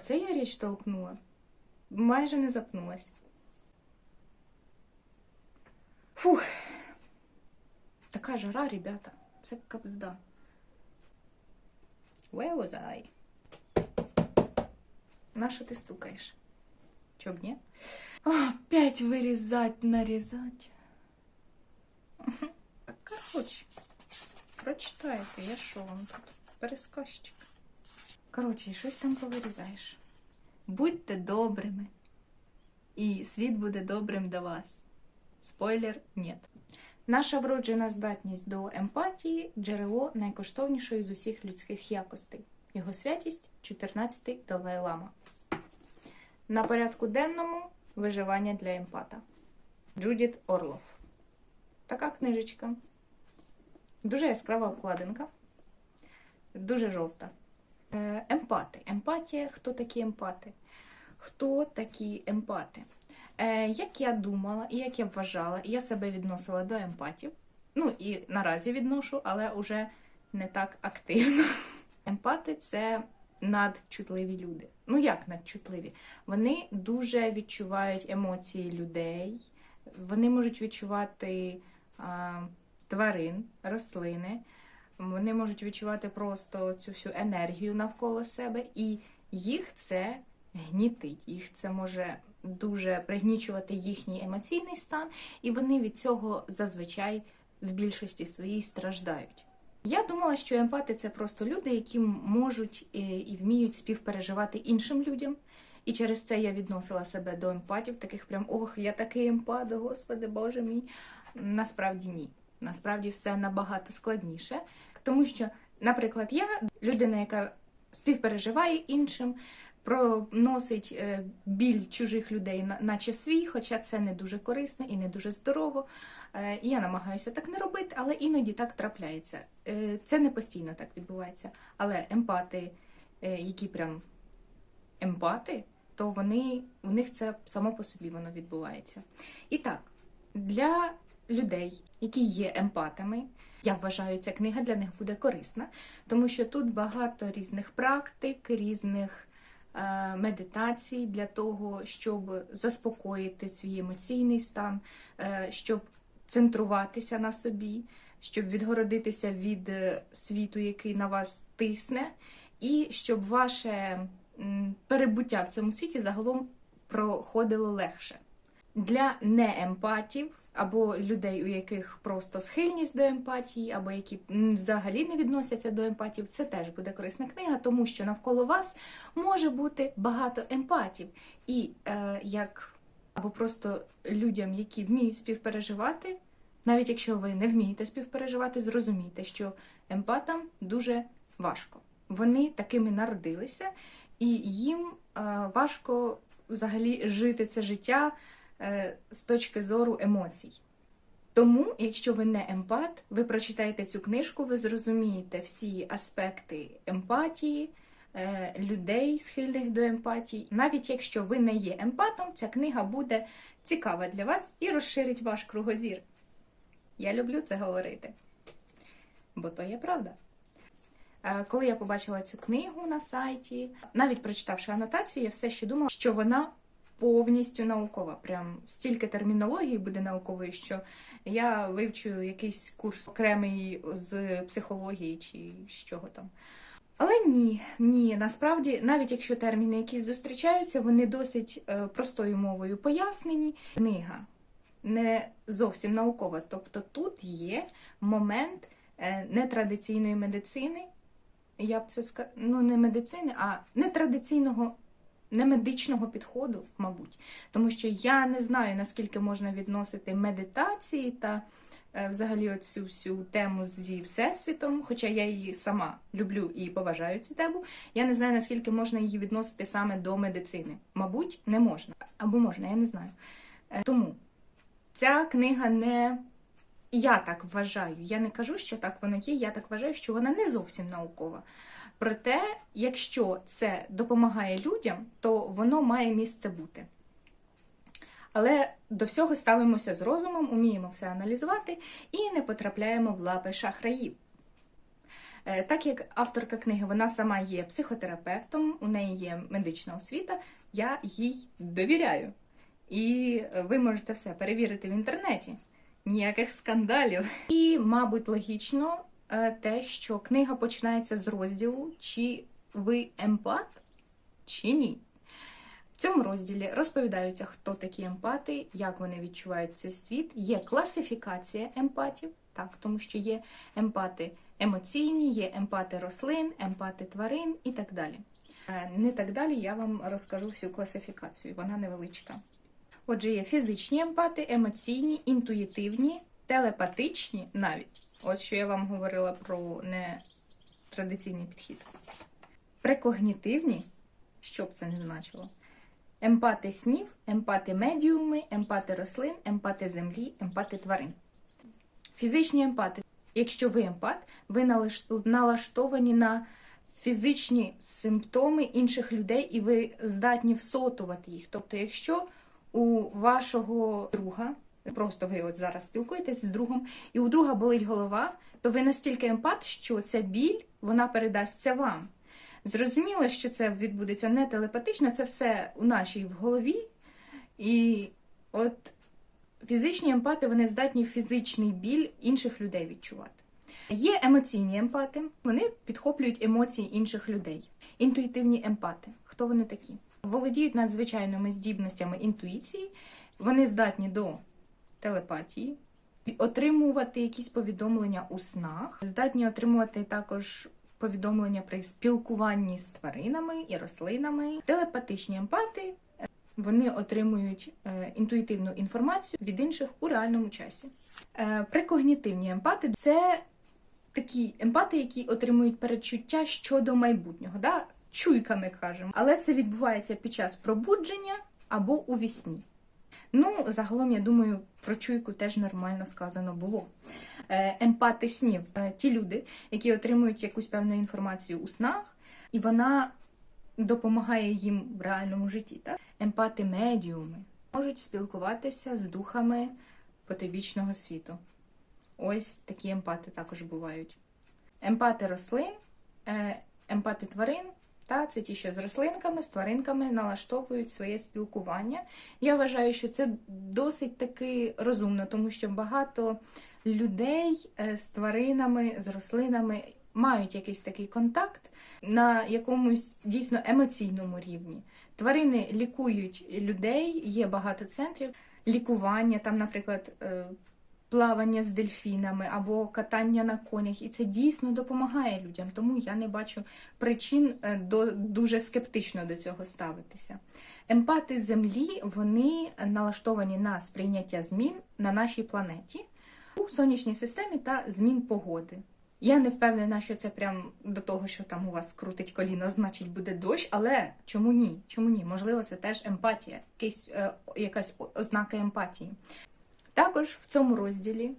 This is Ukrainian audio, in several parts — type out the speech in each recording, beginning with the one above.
Оце я річ толкнула. Майже не запнулась. Фух. Така жара, ребята. Це капзда. Where was I? На що ти стукаєш? Чо б ні? Опять вирізать, нарізать. Так, коротше, прочитайте, я що вам тут? Пересказчик. Коротше, щось там повирізаєш. Будьте добрими, і світ буде добрим до вас. Спойлер ні. Наша вроджена здатність до емпатії джерело найкоштовнішої з усіх людських якостей. Його святість 14-й Далай-Лама. На порядку денному виживання для емпата. Джудіт Орлов. Така книжечка. Дуже яскрава обкладинка. Дуже жовта. Е, Емпати. Емпатія. Хто такі емпати? Хто такі емпати? Е, Як я думала, і як я вважала, я себе відносила до емпатів. Ну і наразі відношу, але вже не так активно. Емпати це надчутливі люди. Ну як надчутливі? Вони дуже відчувають емоції людей, вони можуть відчувати а, тварин, рослини, вони можуть відчувати просто цю всю енергію навколо себе, і їх це гнітить, їх це може дуже пригнічувати їхній емоційний стан, і вони від цього зазвичай в більшості своїй страждають. Я думала, що емпати це просто люди, які можуть е, і вміють співпереживати іншим людям. І через це я відносила себе до емпатів, таких прям ох, я такий емпат, господи Боже мій. Насправді ні. Насправді все набагато складніше. Тому що, наприклад, я людина, яка співпереживає іншим, проносить е, біль чужих людей, наче свій, хоча це не дуже корисно і не дуже здорово. Е, я намагаюся так не робити, але іноді так трапляється. Е, Це не постійно так відбувається. Але емпати, які прям емпати, то вони, у них це само по собі воно відбувається. І так, для людей, які є емпатами, я вважаю, ця книга для них буде корисна, тому що тут багато різних практик, різних е, медитацій для того, щоб заспокоїти свій емоційний стан, е, щоб центруватися на собі, щоб відгородитися від е, світу, який на вас тисне, і щоб ваше перебуття в цьому світі загалом проходило легше. Для неемпатів або людей, у яких просто схильність до емпатії, або які взагалі не відносяться до емпатів, це теж буде корисна книга, тому що навколо вас може бути багато емпатів. І е, як або просто людям, які вміють співпереживати, навіть якщо ви не вмієте співпереживати, зрозумійте, що емпатам дуже важко. Вони такими народилися, і їм е, важко взагалі жити це життя з точки зору емоцій. Тому, якщо ви не емпат, ви прочитаєте цю книжку, ви зрозумієте всі аспекти емпатії, е, людей, схильних до емпатії. Навіть якщо ви не є емпатом, ця книга буде цікава для вас і розширить ваш кругозір. Я люблю це говорити, бо то є правда. Е, Коли я побачила цю книгу на сайті, навіть прочитавши анотацію, я все ще думала, що вона повністю наукова. Прям стільки термінології буде наукової, що я вивчу якийсь курс окремий з психології чи з чого там. Але ні, ні, насправді, навіть якщо терміни якісь зустрічаються, вони досить е, простою мовою пояснені. Книга не зовсім наукова. Тобто тут є момент е, нетрадиційної медицини, я б це сказала, ну не медицини, а нетрадиційного, не медичного підходу, мабуть. Тому що я не знаю, наскільки можна відносити медитації та е, взагалі оцю всю тему зі Всесвітом, хоча я її сама люблю і поважаю цю тему. Я не знаю, наскільки можна її відносити саме до медицини. Мабуть, не можна. Або можна, я не знаю. Е, Тому ця книга не. Я так вважаю. Я не кажу, що так воно є. Я так вважаю, що вона не зовсім наукова. Проте, якщо це допомагає людям, то воно має місце бути. Але до всього ставимося з розумом, уміємо все аналізувати і не потрапляємо в лапи шахраїв. Е, Так як авторка книги вона сама є психотерапевтом, у неї є медична освіта, я їй довіряю. І ви можете все перевірити в інтернеті. Ніяких скандалів. І, мабуть, логічно те, що книга починається з розділу, чи ви емпат, чи ні. В цьому розділі розповідаються, хто такі емпати, як вони відчувають цей світ. Є класифікація емпатів, так, тому що є емпати емоційні, є емпати рослин, емпати тварин і так далі. Е, Не так далі я вам розкажу всю класифікацію, вона невеличка. Отже, є фізичні емпати, емоційні, інтуїтивні, телепатичні навіть. Ось що я вам говорила про нетрадиційний підхід. Прекогнітивні, що б це не значило. Емпати снів, емпати медіуми, емпати рослин, емпати землі, емпати тварин. Фізичні емпати. Якщо ви емпат, ви налаштовані на фізичні симптоми інших людей, і ви здатні всотувати їх. Тобто, якщо у вашого друга, просто ви от зараз спілкуєтесь з другом, і у друга болить голова, то ви настільки емпат, що ця біль вона передасться вам. Зрозуміло, що це відбудеться не телепатично, це все у нашій в голові. І от фізичні емпати вони здатні фізичний біль інших людей відчувати. Є емоційні емпати, вони підхоплюють емоції інших людей. Інтуїтивні емпати. Хто вони такі? Володіють надзвичайними здібностями інтуїції, вони здатні до телепатії, отримувати якісь повідомлення у снах, здатні отримувати також повідомлення при спілкуванні з тваринами і рослинами. Телепатичні емпати е, вони отримують е, інтуїтивну інформацію від інших у реальному часі. Е, прекогнітивні емпати це такі емпати, які отримують передчуття щодо майбутнього, да? чуйками кажемо. Але це відбувається під час пробудження або у вісні. Ну, загалом, я думаю, про чуйку теж нормально сказано було. Е, Емпати снів Е, ті люди, які отримують якусь певну інформацію у снах, і вона допомагає їм в реальному житті. Так? Емпати медіуми можуть спілкуватися з духами потойбічного світу. Ось такі емпати також бувають. Емпати рослин, е, емпати тварин. Та це ті, що з рослинками, з тваринками налаштовують своє спілкування. Я вважаю, що це досить таки розумно, тому що багато людей е, з тваринами, з рослинами мають якийсь такий контакт на якомусь дійсно емоційному рівні. Тварини лікують людей, є багато центрів лікування, там, наприклад, е, плавання з дельфінами або катання на конях, і це дійсно допомагає людям. Тому я не бачу причин е, до дуже скептично до цього ставитися. Емпати землі вони налаштовані на сприйняття змін на нашій планеті у сонячній системі та змін погоди. Я не впевнена, що це прям до того, що там у вас крутить коліно, значить буде дощ, але чому ні? Чому ні? Можливо, це теж емпатія, якась, е, якась ознака емпатії. Також в цьому розділі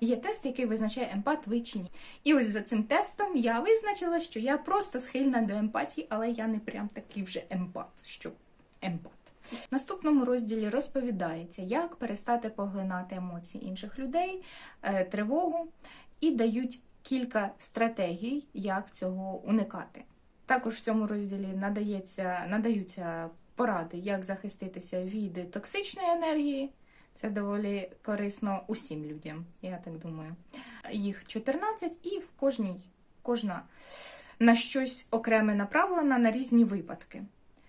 є тест, який визначає емпат ви чи ні. І ось за цим тестом я визначила, що я просто схильна до емпатії, але я не прям такий вже емпат, що емпат. В наступному розділі розповідається, як перестати поглинати емоції інших людей, е, тривогу, і дають кілька стратегій, як цього уникати. Також в цьому розділі надається, надаються поради, як захиститися від токсичної енергії. Це доволі корисно усім людям, я так думаю. Їх 14, і в кожній кожна на щось окреме направлена на різні випадки.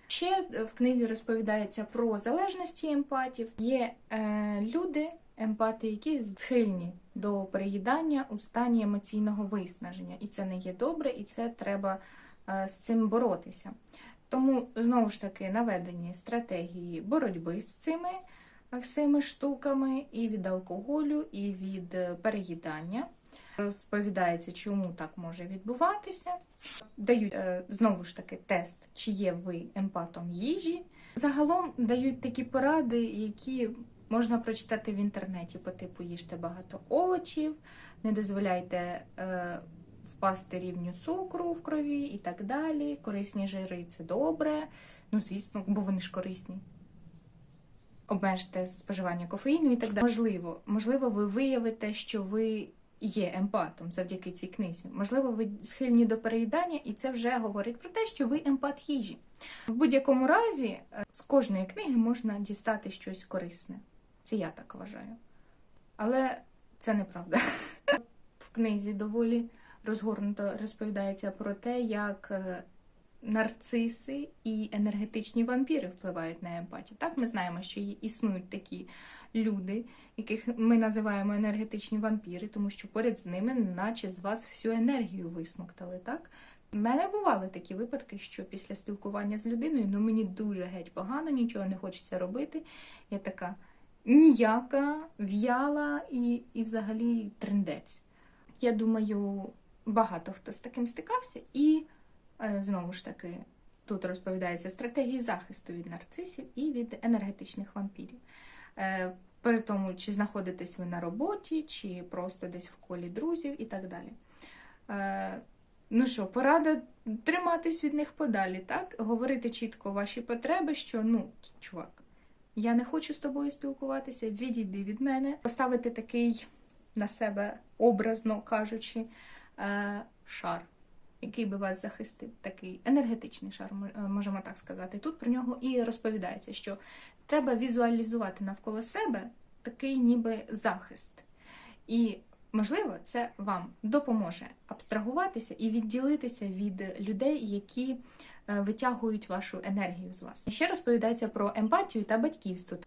Ще в книзі розповідається про залежності емпатів. Є е, люди, емпати, які схильні до переїдання у стані емоційного виснаження. І це не є добре, і це треба е, з цим боротися. Тому, знову ж таки, наведені стратегії боротьби з цими всіми штуками і від алкоголю, і від е, переїдання. Розповідається, чому так може відбуватися. Дають е, знову ж таки тест, чи є ви емпатом їжі. Загалом дають такі поради, які можна прочитати в інтернеті по типу їжте багато овочів, не дозволяйте е, впасти рівню цукру в крові і так далі. Корисні жири це добре. Ну, звісно, бо вони ж корисні. Обмежте споживання кофеїну і так далі. Можливо, можливо, ви виявите, що ви є емпатом завдяки цій книзі. Можливо, ви схильні до переїдання, і це вже говорить про те, що ви емпат їжі. В будь-якому разі, е, з кожної книги можна дістати щось корисне. Це я так вважаю. Але це неправда. В книзі доволі розгорнуто розповідається про те, як е, нарциси і енергетичні вампіри впливають на емпатію. Так, ми знаємо, що існують такі люди, яких ми називаємо енергетичні вампіри, тому що поряд з ними, наче з вас всю енергію висмоктали, так? У мене бували такі випадки, що після спілкування з людиною ну мені дуже геть погано, нічого не хочеться робити. Я така ніяка, в'яла і, і взагалі трендець. Я думаю, багато хто з таким стикався, і знову ж таки тут розповідається стратегії захисту від нарцисів і від енергетичних вампірів. Е, При тому, чи знаходитесь ви на роботі, чи просто десь в колі друзів і так далі. Е, Ну що, порада триматись від них подалі, так? Говорити чітко ваші потреби, що ну, чувак, я не хочу з тобою спілкуватися, відійди від мене, поставити такий на себе, образно кажучи, е, шар, який би вас захистив, такий енергетичний шар, е, можемо так сказати. Тут про нього і розповідається, що треба візуалізувати навколо себе такий ніби захист. І можливо, це вам допоможе абстрагуватися і відділитися від людей, які е, витягують вашу енергію з вас. Ще розповідається про емпатію та батьківство.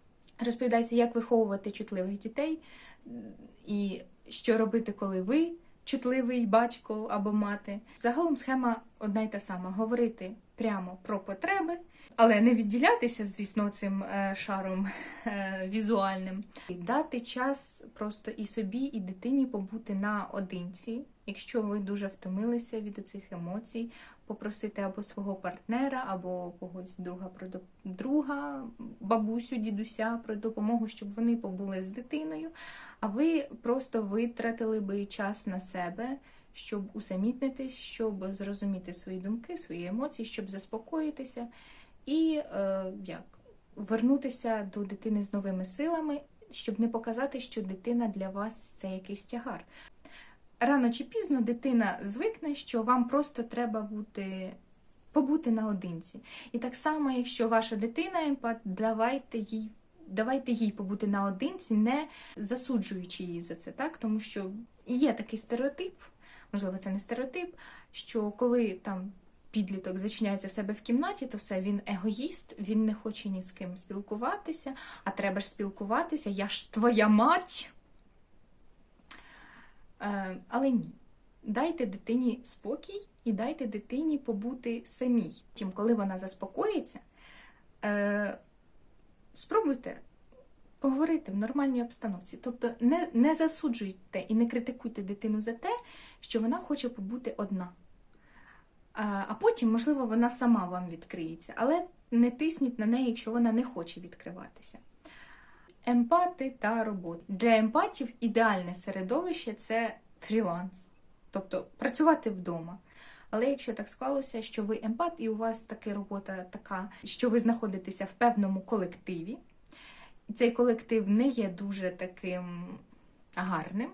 Розповідається, як виховувати чутливих дітей, і що робити, коли ви чутливий батько або мати. Загалом схема одна й та сама: говорити прямо про потреби, але не відділятися, звісно, цим е, шаром е, візуальним. І дати час просто і собі, і дитині побути наодинці, якщо ви дуже втомилися від цих емоцій, попросити або свого партнера, або когось друга про друга, бабусю, дідуся про допомогу, щоб вони побули з дитиною. А ви просто витратили би час на себе, щоб усамітнитись, щоб зрозуміти свої думки, свої емоції, щоб заспокоїтися і е, як вернутися до дитини з новими силами, щоб не показати, що дитина для вас це якийсь тягар. Рано чи пізно дитина звикне, що вам просто треба бути. Побути наодинці. І так само, якщо ваша дитина емпат, давайте їй, давайте їй побути наодинці, не засуджуючи її за це, так? Тому що є такий стереотип, можливо, це не стереотип, що коли там підліток зачиняється в себе в кімнаті, то все, він егоїст, він не хоче ні з ким спілкуватися, а треба ж спілкуватися, я ж твоя мать. Е, але ні. Дайте дитині спокій і дайте дитині побути самій. Тим, коли вона заспокоїться, е, спробуйте поговорити в нормальній обстановці. Тобто не, не засуджуйте і не критикуйте дитину за те, що вона хоче побути одна. А, а потім, можливо, вона сама вам відкриється, але не тисніть на неї, якщо вона не хоче відкриватися. Емпати та робота. Для емпатів ідеальне середовище це фріланс, тобто працювати вдома. Але якщо так склалося, що ви емпат і у вас така робота така, що ви знаходитеся в певному колективі, і цей колектив не є дуже таким гарним,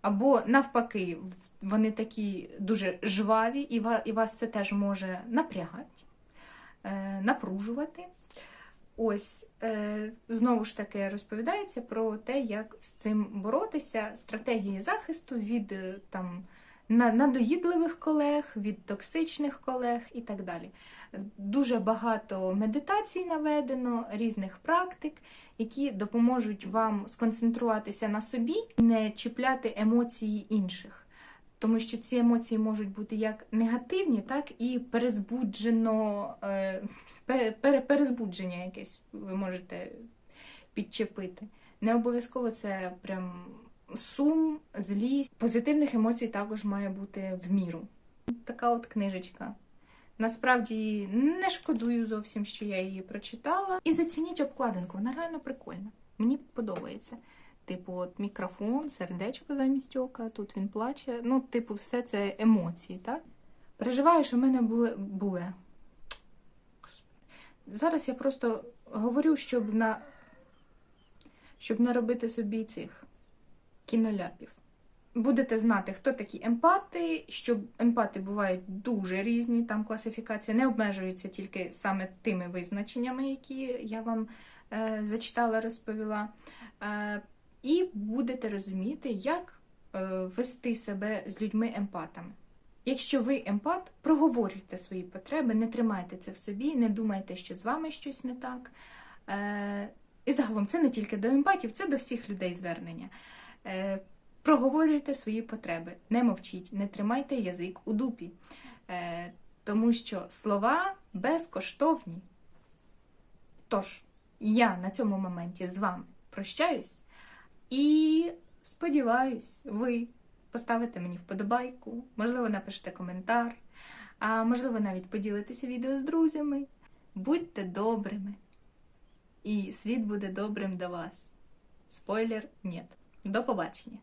або навпаки, вони такі дуже жваві, і вас це теж може напрягати, е, напружувати. Ось е, знову ж таки розповідається про те, як з цим боротися, стратегії захисту від е, там надоїдливих колег, від токсичних колег і так далі. Дуже багато медитацій наведено, різних практик, які допоможуть вам сконцентруватися на собі, не чіпляти емоції інших. Тому що ці емоції можуть бути як негативні, так і перезбуджено, е, пе- перезбудження якесь ви можете підчепити. Не обов'язково це прям сум, злість. Позитивних емоцій також має бути в міру. Така от книжечка. Насправді не шкодую зовсім, що я її прочитала. І зацініть обкладинку, вона реально прикольна. Мені подобається. Типу, от мікрофон, сердечко замість ока, тут він плаче. Ну, типу, все це емоції, так? Переживаю, що в мене були. були. Зараз я просто говорю, щоб на щоб не робити собі цих кіноляпів. будете знати, хто такі емпати, що емпати бувають дуже різні, там класифікація не обмежується тільки саме тими визначеннями, які я вам е, зачитала, розповіла. Е, і будете розуміти, як е, вести себе з людьми-емпатами. Якщо ви емпат, проговорюйте свої потреби, не тримайте це в собі, не думайте, що з вами щось не так. Е, і загалом це не тільки до емпатів, це до всіх людей звернення. Е, проговорюйте свої потреби, не мовчіть, не тримайте язик у дупі, тому що слова безкоштовні. Тож, я на цьому моменті з вами прощаюсь і сподіваюсь, ви поставите мені вподобайку, можливо, напишете коментар, а можливо, навіть поділитеся відео з друзями. Будьте добрими, і світ буде добрим до вас. Спойлер, ні. До побачення!